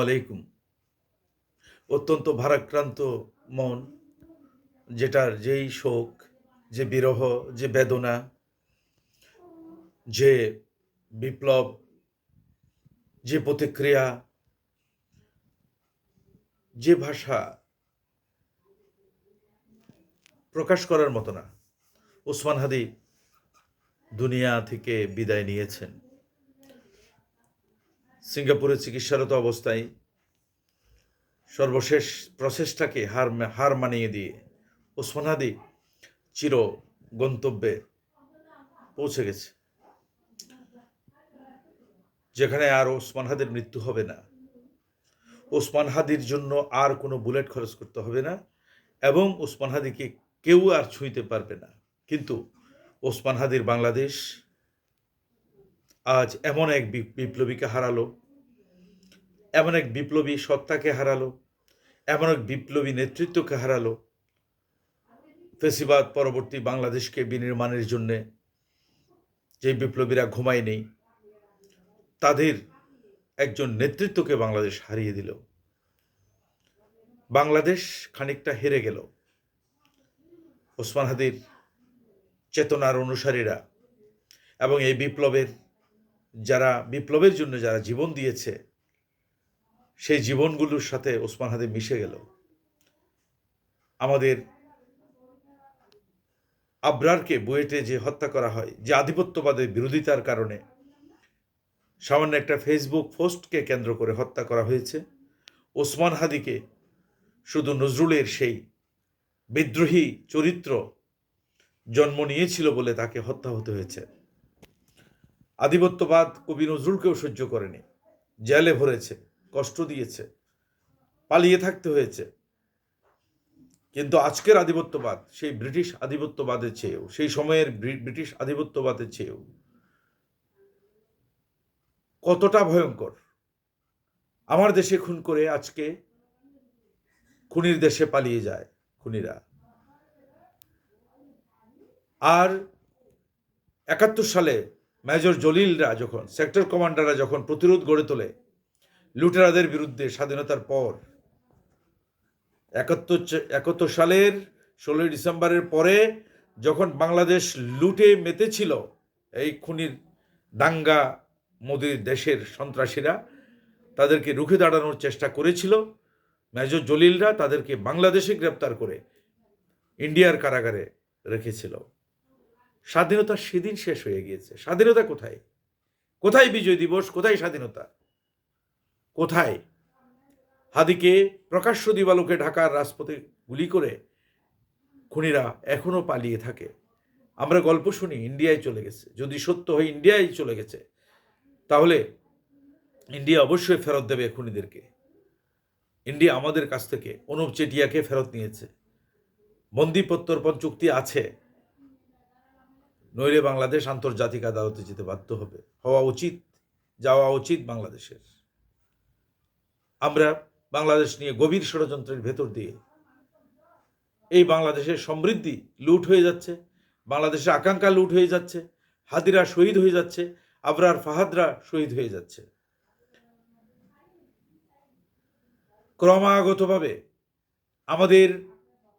আলাইকুম। অত্যন্ত ভারাক্রান্ত মন, যেটার যেই শোক, যে বিরহ, যে বেদনা, যে বিপ্লব, যে প্রতিক্রিয়া, যে ভাষা প্রকাশ করার মতো না, ওসমান হাদি দুনিয়া থেকে বিদায় নিয়েছেন। সিঙ্গাপুরে চিকিৎসারত অবস্থায় সর্বশেষ প্রচেষ্টাকে হার হার মানিয়ে দিয়ে ওসমান হাদি চির গন্তব্যে পৌঁছে গেছে। যেখানে আর ওসমান হাদির মৃত্যু হবে না। ওসমান হাদির জন্য আর কোনো বুলেট খরচ করতে হবে না এবং ওসমান হাদিকে কেউ আর ছুঁইতে পারবে না। কিন্তু ওসমান হাদির বাংলাদেশ আজ এমন এক বিপ্লবীকে হারালো এমন এক বিপ্লবী সত্তাকে হারালো, এমন এক বিপ্লবী নেতৃত্বকে হারালো। ফেসিবাদ পরবর্তী বাংলাদেশকে বিনির্মাণের জন্যে যে বিপ্লবীরা ঘুমায় নেই, তাদের একজন নেতৃত্বকে বাংলাদেশ হারিয়ে দিল। বাংলাদেশ খানিকটা হেরে গেল। ওসমান হাদির চেতনার অনুসারীরা এবং এই বিপ্লবের, যারা বিপ্লবের জন্য যারা জীবন দিয়েছে সেই জীবনগুলোর সাথে ওসমান হাদি মিশে গেল। আমাদের আবরারকে বুয়েটে যে হত্যা করা হয়, যে আধিপত্যবাদের বিরোধিতার কারণে সামান্য একটা ফেসবুক পোস্টকে কেন্দ্র করে হত্যা করা হয়েছে। ওসমান হাদিকে শুধু নজরুলের সেই বিদ্রোহী চরিত্র জন্ম নিয়েছিল বলে তাকে হত্যা হতে হয়েছে। আধিপত্যবাদ কবি নজরুলকেও সহ্য করেনি, জেলে ভরেছে। কষ্ট দিয়েছে, পালিয়ে থাকতে হয়েছে। কিন্তু আজকের আধিপত্যবাদ, সেই ব্রিটিশ আধিপত্যবাদের চেয়েও, সেই সময়ের ব্রিটিশ আধিপত্যবাদের চেয়েও কতটা ভয়ঙ্কর। আমার দেশে খুন করে আজকে খুনির দেশে পালিয়ে যায় খুনিরা। আর একাত্তর সালে মেজর জলিলরা যখন, সেক্টর কমান্ডাররা যখন প্রতিরোধ গড়ে তোলে লুটেরাদের বিরুদ্ধে স্বাধীনতার পর একাত্তর একাত্তর সালের ষোলোই ডিসেম্বরের পরে যখন বাংলাদেশ লুটে মেতেছিল এই খুনির দাঙ্গা মোদির দেশের সন্ত্রাসীরা, তাদেরকে রুখে দাঁড়ানোর চেষ্টা করেছিল। মেজর জলিলরা তাদেরকে বাংলাদেশে গ্রেপ্তার করে ইন্ডিয়ার কারাগারে রেখেছিল। স্বাধীনতা সেদিন শেষ হয়ে গিয়েছে। স্বাধীনতা কোথায়? কোথায় বিজয় দিবস? কোথায় স্বাধীনতা? কোথায়? হাদিকে প্রকাশ্য দিবালোকে ঢাকার রাজপথে গুলি করে খুনিরা এখনও পালিয়ে থাকে। আমরা গল্প শুনি, ইন্ডিয়ায় চলে গেছে। যদি সত্য হয়, ইন্ডিয়ায় চলে গেছে। তাহলে ইন্ডিয়া অবশ্যই ফেরত দেবে খুনিদেরকে। ইন্ডিয়া আমাদের কাছ থেকে, অনুপ চেটিয়াকে ফেরত নিয়েছে। বন্দি প্রত্যর্পণ চুক্তি আছে। নইলে বাংলাদেশ আন্তর্জাতিক আদালতে যেতে বাধ্য হবে। হওয়া উচিত, যাওয়া উচিত বাংলাদেশের। আমরা বাংলাদেশ নিয়ে গভীর ষড়যন্ত্রের ভেতর দিয়ে এই বাংলাদেশের সমৃদ্ধি লুট হয়ে যাচ্ছে, বাংলাদেশের আকাঙ্ক্ষা লুট হয়ে যাচ্ছে, হাদিরা শহীদ হয়ে যাচ্ছে, আবরার ফাহাদরা শহীদ হয়ে যাচ্ছে। ক্রমাগতভাবে আমাদের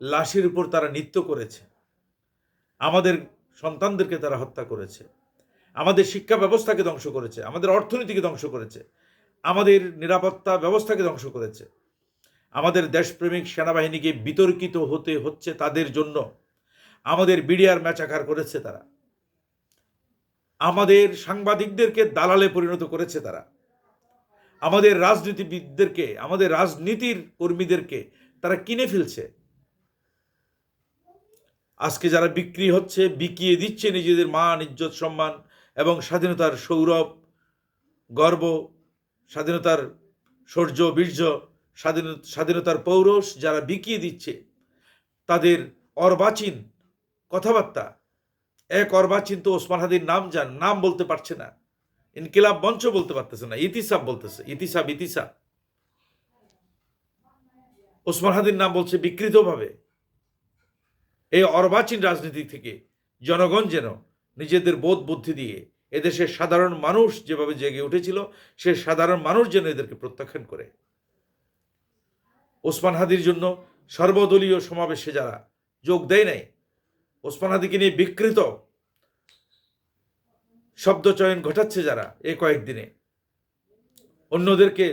লাশের উপর তারা নৃত্য করেছে, আমাদের সন্তানদেরকে তারা হত্যা করেছে, আমাদের শিক্ষা ব্যবস্থাকে ধ্বংস করেছে, আমাদের অর্থনীতিকে ধ্বংস করেছে আমাদের নিরাপত্তা ব্যবস্থাকে ধ্বংস করেছে। আমাদের দেশপ্রেমিক সেনাবাহিনীকে বিতর্কিত হতে হচ্ছে তাদের জন্য। আমাদের বিডিআর ম্যাচাকার করেছে তারা। আমাদের সাংবাদিকদেরকে দালালে পরিণত করেছে তারা। আমাদের রাজনীতিবিদদেরকে, আমাদের রাজনীতির কর্মীদেরকে তারা কিনে ফেলছে। আজকে যারা বিক্রি হচ্ছে, বিকিয়ে দিচ্ছে নিজেদের মান, ইজ্জত, সম্মান এবং স্বাধীনতার সৌরভ, গর্ব স্বাধীনতার শৌর্য বীর্য, স্বাধীন, স্বাধীনতার পৌরষ যারা বিকিয়ে দিচ্ছে, তাদের অর্বাচীন কথাবার্তা। এক অর্বাচীন তো ওসমান হাদির নাম যান নাম বলতে পারছে না। ইনকিলাব মঞ্চ বলতে পারতেছে না ইতিসাব বলতেছে ইতিসাব ইতিসাব ওসমান হাদির নাম বলছে বিকৃতভাবে। এই অর্বাচীন রাজনীতি থেকে জনগণ যেন নিজেদের বোধ বুদ্ধি দিয়ে এদেশের সাধারণ মানুষ যেভাবে জেগে উঠেছিল, সে সাধারণ মানুষ যেন এদেরকে প্রত্যাখ্যান করে। ওসমান হাদির জন্য সর্বদলীয় সমাবেশে যারা যোগ দেয় নাই, ওসমান হাদিকে নিয়ে বিকৃত শব্দচয়ন ঘটাচ্ছে যারা এই কয়েকদিনে। অন্যদেরকে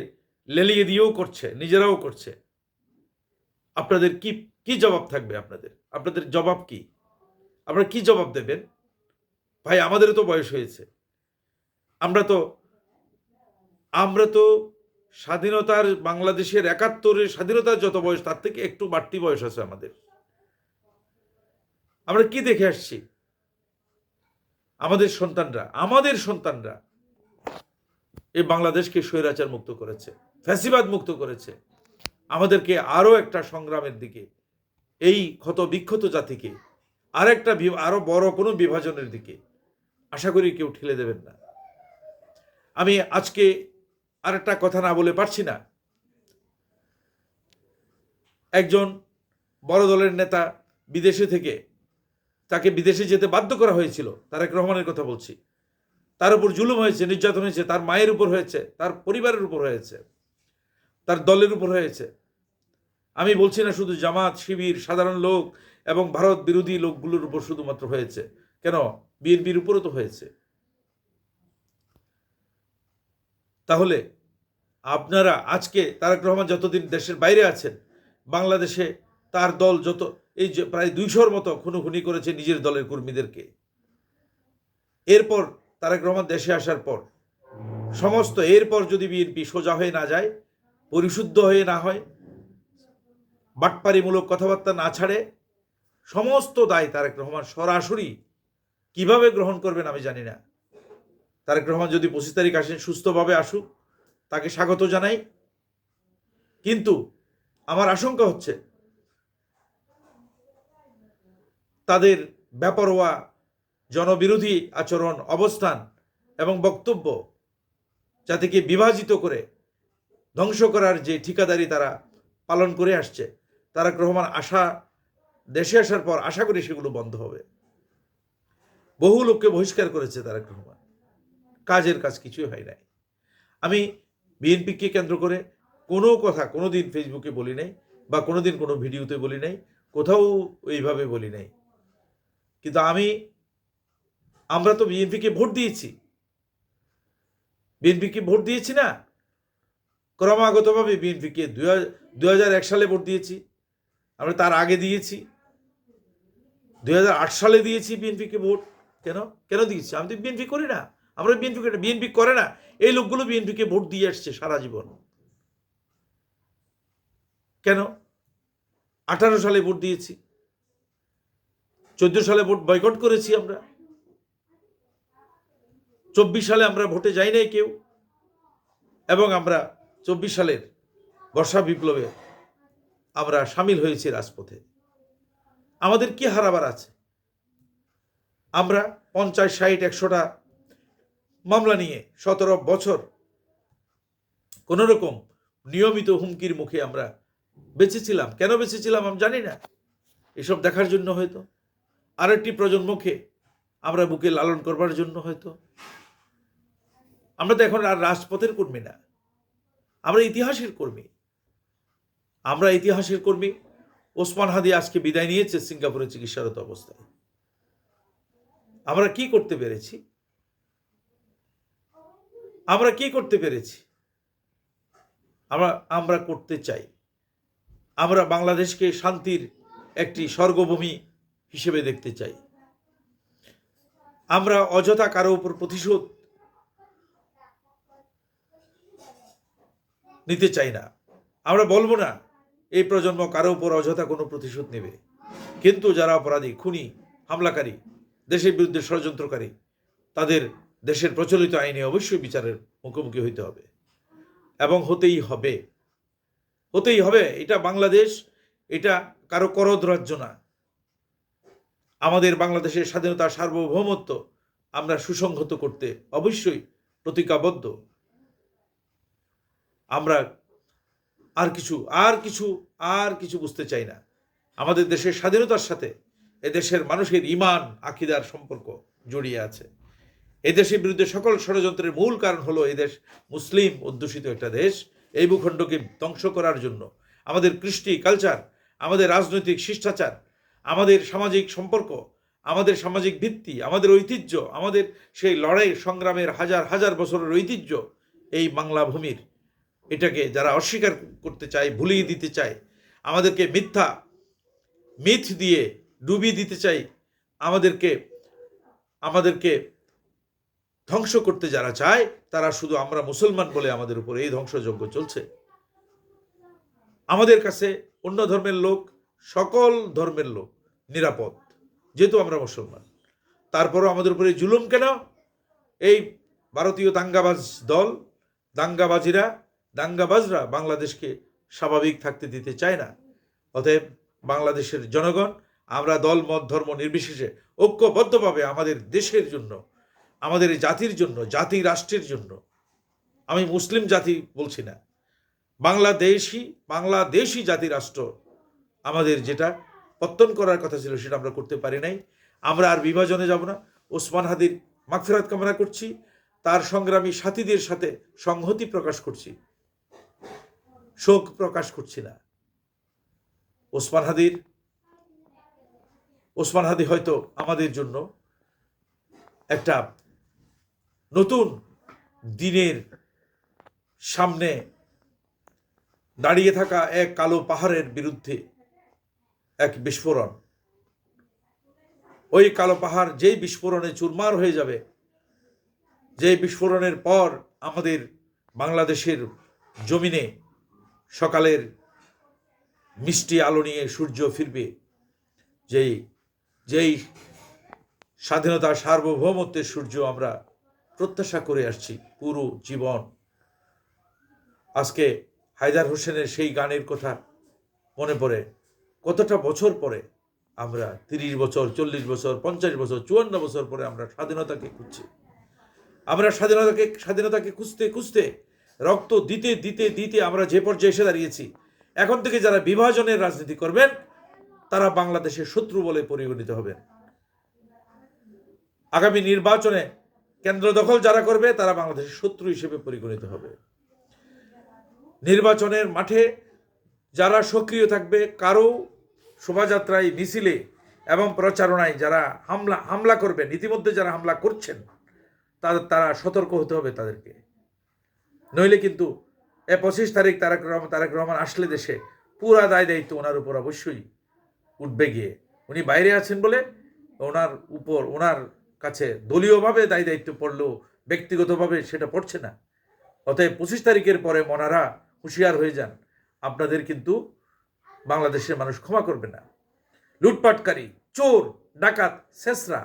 লেলিয়ে দিয়েও করছে, নিজেরাও করছে। আপনাদের কি কি জবাব থাকবে আপনাদের? আপনাদের জবাব কি? আপনারা কি জবাব দেবেন? ভাই, আমাদেরও তো বয়স হয়েছে। আমরা তো আমরা তো স্বাধীনতার, বাংলাদেশের একাত্তরের স্বাধীনতার যত বয়স, তার থেকে একটু বাড়তি বয়স আছে আমাদের। আমরা কি দেখে আসছি? আমাদের সন্তানরা আমাদের সন্তানরা এই বাংলাদেশকে স্বৈরাচার মুক্ত করেছে, ফ্যাসিবাদ মুক্ত করেছে। আমাদেরকে আরও একটা সংগ্রামের দিকে, এই ক্ষত বিক্ষত জাতিকে আর একটা আরও বড় কোনো বিভাজনের দিকে আশা করি কেউ ঠেলে দেবেন না। আমি আজকে আর একটা কথা না বলে পারছি না। একজন বড় দলের নেতা বিদেশে থেকে তাকে বিদেশে যেতে বাধ্য করা হয়েছিল, তারেক রহমানের কথা বলছি। তার উপর জুলুম হয়েছে, নির্যাতন হয়েছে, তার মায়ের উপর হয়েছে, তার পরিবারের উপর হয়েছে, তার দলের উপর হয়েছে। আমি বলছি না শুধু জামাত, শিবির, সাধারণ লোক এবং ভারত বিরোধী লোকগুলোর উপর শুধুমাত্র হয়েছে। কেন? বিএনপির উপরও তো হয়েছে। তাহলে আপনারা আজকে তারেক রহমান যতদিন দেশের বাইরে আছেন, বাংলাদেশে তার দল যত, এই যে প্রায় দুইশোর মতো খুনোখুনি করেছে নিজের দলের কর্মীদেরকে। এরপর তারেক রহমান দেশে আসার পর, সমস্ত এরপর যদি বিএনপি সোজা হয়ে না যায়, পরিশুদ্ধ হয়ে না হয়, বাটপারিমূলক কথাবার্তা না ছাড়ে, সমস্ত দায় তারেক রহমান সরাসরি কীভাবে গ্রহণ করবেন আমি জানি না। তারেক রহমান যদি পঁচিশ তারিখ আসেন, সুস্থভাবে আসুক, তাকে স্বাগত জানাই। কিন্তু আমার আশঙ্কা হচ্ছে, তাদের ব্যাপরোয়া, জনবিরোধী আচরণ, অবস্থান এবং বক্তব্য জাতিকে বিভাজিত করে ধ্বংস করার যে ঠিকাদারি তারা পালন করে আসছে তারা রহমান আশা, দেশে আসার পর আশা করি সেগুলো বন্ধ হবে। বহু লোককে বহিষ্কার করেছে তারাক রহমান। কাজের কাজ কিছুই হয় নাই। আমি বিএনপিকে কেন্দ্র করে কোনো কথা কোনো দিন ফেসবুকে বলি নাই বা কোনো দিন কোনো ভিডিওতে বলি নাই, কোথাও ওইভাবে বলি নাই। কিন্তু আমি, আমরা তো বিএনপিকে ভোট দিয়েছি। বিএনপিকে ভোট দিয়েছি না, ক্রমাগতভাবে বিএনপিকে দুই হাজার এক সালে ভোট দিয়েছি। আমরা তার আগে দিয়েছি। দু হাজার আট সালে দিয়েছি বিএনপিকে ভোট। কেন? কেন দিয়েছি? আমি তো বিএনপি করি না। আমরা বিএনপি করি বিএনপি করে না। এই লোকগুলো বিএনপিকে ভোট দিয়ে আসছে সারা জীবন। কেন? আঠারো সালে ভোট দিয়েছি। চোদ্দ সালে ভোট বয়কট করেছি আমরা। চব্বিশ সালে আমরা ভোটে যাই নাই কেউ। এবং আমরা চব্বিশ সালের বর্ষা বিপ্লবে আমরা সামিল হয়েছি রাজপথে। আমাদের কি হারাবার আছে? আমরা পঞ্চাশ, ষাট, একশোটা মামলা নিয়ে সতেরো বছর কোন রকম নিয়মিত হুমকির মুখে আমরা বেঁচেছিলাম। কেন বেঁচেছিলাম আমি জানি না। এসব দেখার জন্য হয়তো। আরেকটি প্রজন্মকে আমরা বুকে লালন করবার জন্য হয়তো। আমরা তো এখন আর রাজপথের কর্মী না। আমরা ইতিহাসের কর্মী। আমরা ইতিহাসের কর্মী। ওসমান হাদি আজকে বিদায় নিয়েছে সিঙ্গাপুরে চিকিৎসারত অবস্থায়। আমরা কি করতে পেরেছি? আমরা কি করতে পেরেছি? আমরা আমরা করতে চাই। আমরা বাংলাদেশকে শান্তির একটি স্বর্গভূমি হিসেবে দেখতে চাই। আমরা অযথা কারও উপর প্রতিশোধ নিতে চাই না। আমরা বলব না, এই প্রজন্ম কারও উপর অযথা কোনো প্রতিশোধ নেবে। কিন্তু যারা অপরাধী, খুনি, হামলাকারী দেশের বিরুদ্ধে ষড়যন্ত্রকারী, তাদের দেশের প্রচলিত আইনে অবশ্যই বিচারের মুখোমুখি হইতে হবে। এবং হতেই হবে। হতেই হবে, এটা বাংলাদেশ, এটা কারও করদ রাজ্য না। আমাদের বাংলাদেশের স্বাধীনতা সার্বভৌমত্ব আমরা সুসংহত করতে অবশ্যই প্রতিজ্ঞাবদ্ধ। আমরা আর কিছু আর কিছু আর কিছু বুঝতে চাই না। আমাদের দেশের স্বাধীনতার সাথে এদেশের মানুষের ইমান আকিদার সম্পর্ক জড়িয়ে আছে। এদেশের বিরুদ্ধে সকল ষড়যন্ত্রের মূল কারণ হলো এদেশ মুসলিম অধ্যুষিত একটা দেশ। এই ভূখণ্ডকে ধ্বংস করার জন্য আমাদের কৃষ্টি কালচার, আমাদের রাজনৈতিক শিষ্টাচার, আমাদের সামাজিক সম্পর্ক, আমাদের সামাজিক ভিত্তি, আমাদের ঐতিহ্য, আমাদের সেই লড়াই সংগ্রামের হাজার হাজার বছরের ঐতিহ্য এই বাংলা ভূমির। এটাকে যারা অস্বীকার করতে চায়, ভুলিয়ে দিতে চায়, আমাদেরকে মিথ্যা, মিথ দিয়ে ডুবিয়ে দিতে চাই, আমাদেরকে আমাদেরকে ধ্বংস করতে যারা চায়, তারা শুধু আমরা মুসলমান বলে আমাদের উপর এই ধ্বংসযজ্ঞ চলছে। আমাদের কাছে অন্য ধর্মের লোক, সকল ধর্মের লোক নিরাপদ, যেহেতু আমরা মুসলমান। তারপরও আমাদের উপরে জুলুম কেন? এই ভারতীয় দাঙ্গাবাজ দল, দাঙ্গাবাজিরা, দাঙ্গাবাজরা বাংলাদেশকে স্বাভাবিক থাকতে দিতে চায় না। অতএব বাংলাদেশের জনগণ আমরা দল, মত, ধর্ম নির্বিশেষে ঐক্যবদ্ধভাবে আমাদের দেশের জন্য, আমাদের জাতির জন্য, জাতি রাষ্ট্রের জন্য, আমি মুসলিম জাতি বলছি না, বাংলাদেশি বাংলাদেশি জাতি রাষ্ট্র আমাদের যেটা পত্তন করার কথা ছিল সেটা আমরা করতে পারি নাই। আমরা আর বিভাজনে যাব না। ওসমান হাদির মাগফিরাত কামনা করছি। তার সংগ্রামী সাথীদের সাথে সংহতি প্রকাশ করছি। শোক প্রকাশ করছি না। ওসমান হাদির ওসমান হাদি হয়তো আমাদের জন্য একটা নতুন দিনের সামনে দাঁড়িয়ে থাকা এক কালো পাহাড়ের বিরুদ্ধে এক বিস্ফোরণ। ওই কালো পাহাড় যেই বিস্ফোরণে চুরমার হয়ে যাবে, যেই বিস্ফোরণের পর আমাদের বাংলাদেশের জমিনে সকালের মিষ্টি আলো নিয়ে সূর্য ফিরবে, যেই যেই স্বাধীনতা সার্বভৌমত্বের সূর্য আমরা প্রত্যাশা করে আসছি, পুরো জীবন। আজকে হায়দার হোসেনের সেই গানের কথা মনে পড়ে, কতটা বছর পরে আমরা তিরিশ বছর, চল্লিশ বছর, পঞ্চাশ বছর, চুয়ান্ন বছর পরে আমরা স্বাধীনতাকে খুঁজছি। আমরা স্বাধীনতাকে স্বাধীনতাকে খুঁজতে খুঁজতে, রক্ত দিতে দিতে দিতে আমরা যে পর্যায়ে এসে দাঁড়িয়েছি, এখন থেকে যারা বিভাজনের রাজনীতি করবেন তারা বাংলাদেশের শত্রু বলে পরিগণিত হবেন আগামী নির্বাচনে কেন্দ্র দখল যারা করবে, তারা বাংলাদেশের শত্রু হিসেবে পরিগণিত হবে। নির্বাচনের মাঠে যারা সক্রিয় থাকবে কারও শোভাযাত্রায় মিছিলে এবং প্রচারণায় যারা হামলা হামলা করবেন ইতিমধ্যে যারা হামলা করছেন, তাদের, তারা সতর্ক হতে হবে তাদেরকে। নইলে কিন্তু এ পঁচিশ তারিখ তারেক রহমান তারেক রহমান আসলে দেশে পুরা দায় দায়িত্ব ওনার উপর অবশ্যই। উঠবে গিয়ে। উনি বাইরে আছেন বলে ওনার উপর, ওনার কাছে দলীয়ভাবে দায়ী দায়িত্ব পড়লেও ব্যক্তিগতভাবে সেটা পড়ছে না। অতএব পঁচিশ তারিখের পরে মনারা হুঁশিয়ার হয়ে যান, আপনাদের কিন্তু বাংলাদেশের মানুষ ক্ষমা করবে না। লুটপাটকারী, চোর, ডাকাত, শেষরা,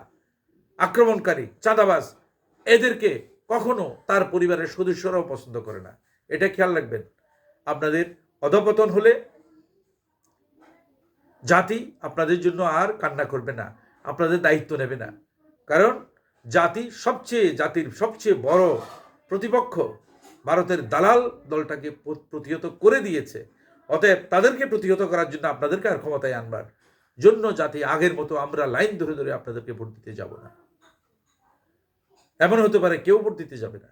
আক্রমণকারী, চাঁদাবাজ, এদেরকে কখনো তার পরিবারের সদস্যরাও পছন্দ করে না। এটা খেয়াল রাখবেন। আপনাদের অধপতন হলে জাতি আপনাদের জন্য আর কান্না করবে না, আপনাদের দায়িত্ব নেবে না। কারণ জাতি সবচেয়ে, জাতির সবচেয়ে বড় প্রতিপক্ষ ভারতের দালাল দলটাকে প্রতিহত করে দিয়েছে। অতএব তাদেরকে প্রতিহত করার জন্য আপনাদেরকে আর ক্ষমতায় আনবার জন্য জাতি আগের মতো আমরা লাইন ধরে ধরে আপনাদেরকে ভোট দিতে যাব না। এমন হতে পারে কেউ ভোট দিতে যাবে না।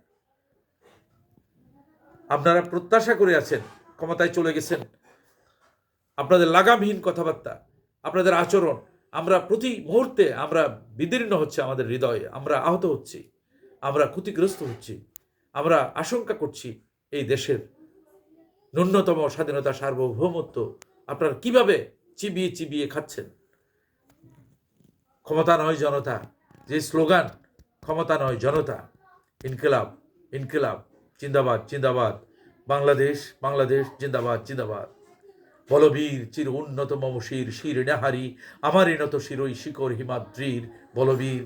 আপনারা প্রত্যাশা করে আছেন, ক্ষমতায় চলে গেছেন। আপনাদের লাগামহীন কথাবার্তা, আপনাদের আচরণ, আমরা প্রতি মুহূর্তে আমরা বিদীর্ণ হচ্ছে আমাদের হৃদয়ে, আমরা আহত হচ্ছি, আমরা ক্ষতিগ্রস্ত হচ্ছি, আমরা আশঙ্কা করছি এই দেশের ন্যূনতম স্বাধীনতা সার্বভৌমত্ব আপনারা কীভাবে চিবিয়ে চিবিয়ে খাচ্ছেন? ক্ষমতা নয় জনতা, যে স্লোগান, ক্ষমতা নয় জনতা, ইনকিলাব ইনকিলাব, জিন্দাবাদ জিন্দাবাদ, বাংলাদেশ বাংলাদেশ, জিন্দাবাদ জিন্দাবাদ। বলবীর চির উন্নত মম শির শির নেহারি আমারই নত শিরই শিকর হিমাদ্রির বলবীর।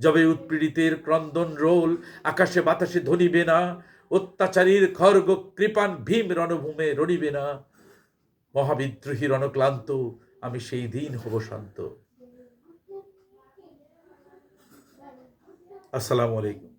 যবে উৎপীড়িতের ক্রন্দন রোল, আকাশে বাতাসে ধনিবে না, অত্যাচারীর খর্গ কৃপান ভীম রণভূমে রণিবে না। মহাবিদ্রোহী রণক্লান্ত, আমি সেই দিন হব শান্ত। আসসালামু আলাইকুম।